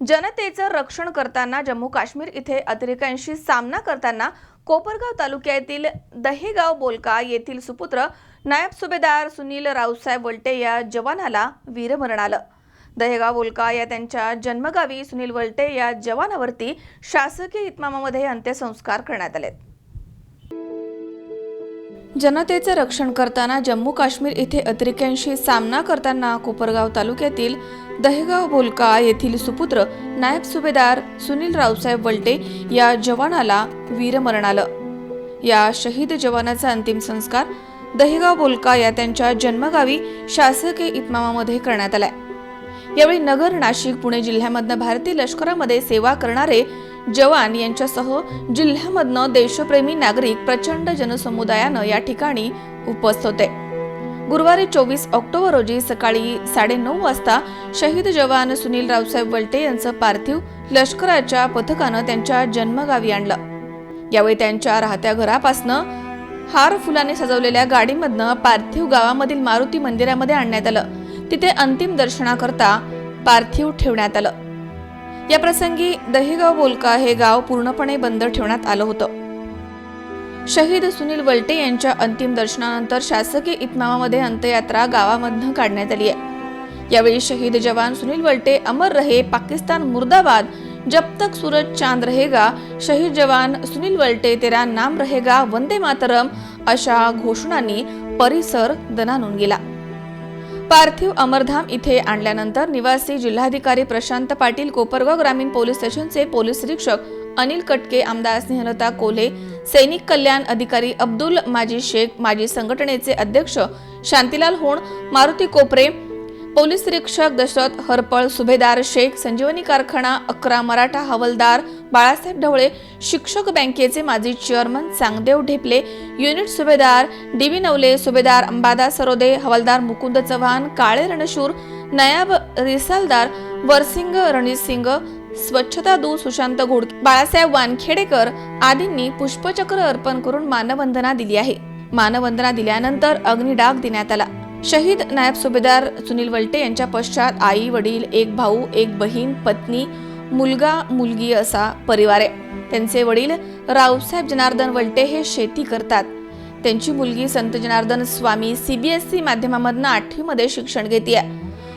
जनतेचं रक्षण करताना जम्मू काश्मीर इथे अतिरेक्यांशी सामना करताना कोपरगाव तालुक्यातील दहेगाव बोलका येथील सुपुत्र नायब सुभेदार सुनील रावसाहेब वलटे या जवानाला वीरमरण आलं. दहेगाव बोलका या त्यांच्या जन्मगावी सुनील वलटे या जवानावरती शासकीय इतमामामध्ये अंत्यसंस्कार करण्यात आलेत. जनतेचे रक्षण करताना जम्मू काश्मीर इथे अतिरेक्यांशी सामना करताना कोपरगाव तालुक्यातील दहेगाव बोलका येथील सुपुत्र नायब सुभेदार सुनील रावसाहेब वलटे या जवानाला वीरमरण आलं. या शहीद जवानाचा अंतिम संस्कार दहेगाव बोलका या त्यांच्या जन्मगावी शासकीय इतमामामध्ये करण्यात आलाय. यावेळी नगर नाशिक पुणे जिल्ह्यामधनं भारतीय लष्करामध्ये सेवा करणारे जवान यांच्यासह जिल्ह्यामधनं देशप्रेमी नागरिक प्रचंड जनसमुदायानं या ठिकाणी उपस्थित होते. गुरुवारी चोवीस ऑक्टोबर रोजी सकाळी साडेनऊ वाजता शहीद जवान सुनील रावसाहेब वलटे यांचं पार्थिव लष्कराच्या पथकानं त्यांच्या जन्मगावी आणलं. यावेळी त्यांच्या राहत्या घरापासनं हार फुलाने सजवलेल्या गाडीमधनं पार्थिव गावामधील मारुती मंदिरामध्ये आणण्यात आलं. तिथे अंतिम दर्शनाकरता पार्थिव ठेवण्यात आलं. या प्रसंगी दहेगाव बोलका हे गाव पूर्णपणे बंद ठेवण्यात आलं होतं. शहीद सुनील वलटे यांच्या अंतिम दर्शनानंतर शासकीय इतमामामध्ये अंत्ययात्रा गावामधनं काढण्यात आली आहे. यावेळी शहीद जवान सुनील वलटे अमर रहे पाकिस्तान मुर्दाबाद जब तक सूरज चांद रहेगा शहीद जवान सुनील वलटे तेरा नाम रहेगा वंदे मातरम अशा घोषणांनी परिसर दणानून गेला. पार्थिव अमरधाम इथे आणल्यानंतर निवासी जिल्हाधिकारी प्रशांत पाटील कोपरगाव ग्रामीण पोलीस स्टेशनचे पोलीस निरीक्षक अनिल कटके आमदार स्नेहलता कोल्हे सैनिक कल्याण अधिकारी अब्दुल माजी शेख माजी संघटनेचे अध्यक्ष शांतीलाल होण मारुती कोपरे पोलीस निरीक्षक दशरथ हरपळ सुभेदार शेख संजीवनी कारखाना अकरा मराठा हवलदार बाळासाहेब ढवळे शिक्षक बँकेचे माजी चेअरमन चांगदेव ढेपले युनिट सुभेदार डी व्ही नवले सुभेदार अंबादा सरोदे हवालदार मुकुंद चव्हाण काळे रणशूर नयाब रिसालदार वरसिंग रणजितसिंग स्वच्छता दूत सुशांत घोड बाळासाहेब वानखेडेकर आदींनी पुष्पचक्र अर्पण करून मानवंदना दिली आहे. मानवंदना दिल्यानंतर अग्निडाग देण्यात आला. शहीद नायब सुभेदार सुनील वलटे यांच्या पश्चात आई वडील एक भाऊ एक बहीण पत्नी मुलगा मुलगी असा परिवार आहे. त्यांचे वडील रावसाहेब जनार्दन वलटे हे शेती करतात. त्यांची मुलगी संत जनार्दन स्वामी सीबीएसई माध्यमामधनं आठवीमध्ये शिक्षण घेते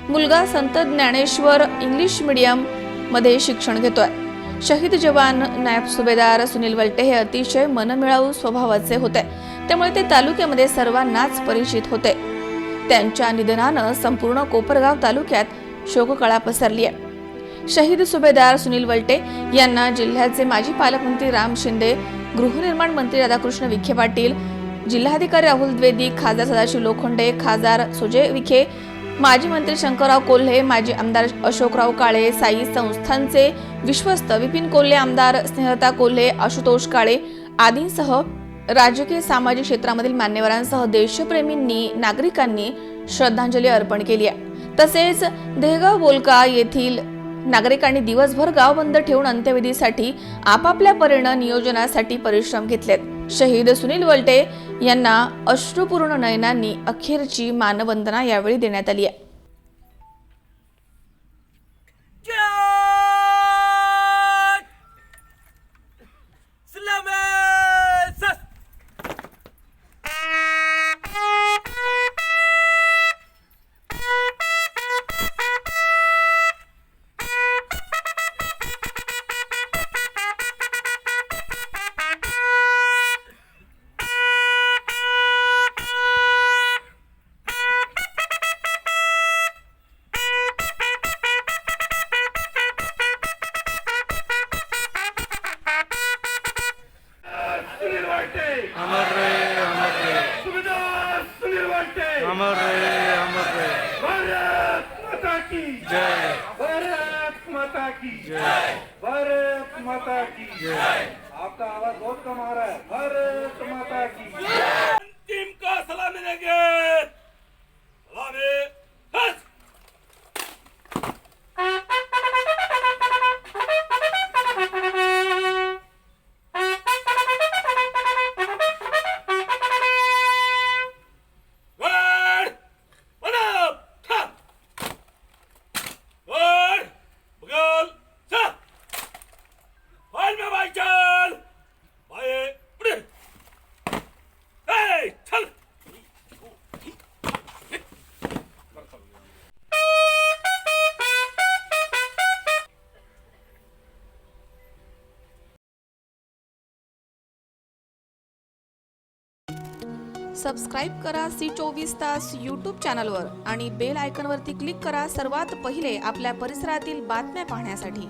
मुलगा संत ज्ञानेश्वर इंग्लिश मीडियममध्ये शिक्षण घेतोय. शहीद जवान नायब सुभेदार सुनील वलटे हे अतिशय मनमिळावू स्वभावाचे होते. त्यामुळे ते तालुक्यामध्ये सर्वांनाच परिचित होते. त्यांच्या निधनानं संपूर्ण कोपरगाव तालुक्यात शोककळा पसरली आहे शहीद सुभेदार सुनील वलटे यांना जिल्ह्याचे माजी पालकमंत्री राम शिंदे गृहनिर्माण मंत्री राधाकृष्ण विखे पाटील जिल्हाधिकारी राहुल द्विवेदी खासदार सदाशिव लोखंडे खासदार सुजय विखे माजी मंत्री शंकरराव कोल्हे माजी आमदार अशोकराव काळे साई संस्थांचे विश्वस्त विपिन कोल्हे आमदार स्नेहता कोल्हे आशुतोष काळे आदींसह राजकीय सामाजिक क्षेत्रामधील मान्यवरांसह देशप्रेमींनी नागरिकांनी श्रद्धांजली अर्पण केली आहे. तसेच देहगाव बोलका येथील नागरिकांनी दिवसभर गाव बंद ठेवून अंत्यविधीसाठी आपापल्या परीनं नियोजनासाठी परिश्रम घेतलेत. शहीद सुनील वलटे यांना अश्रुपूर्ण नयनांनी अखेरची मानवंदना यावेळी देण्यात आली आहे. वाटे अमर रहे अमर रहे सुभेदार सुनील वाटे अमर रहे अमर रहे भारत माता की. जय. भारत माता की. जय. भारत माता की. जय. आपका आवाज बहुत कम आ रहा है. भारत सबस्क्राईब करा सी चोवीस तास यूट्यूब चॅनलवर आणि बेल आयकनवरती क्लिक करा सर्वात पहिले आपल्या परिसरातील बातम्या पाहण्यासाठी.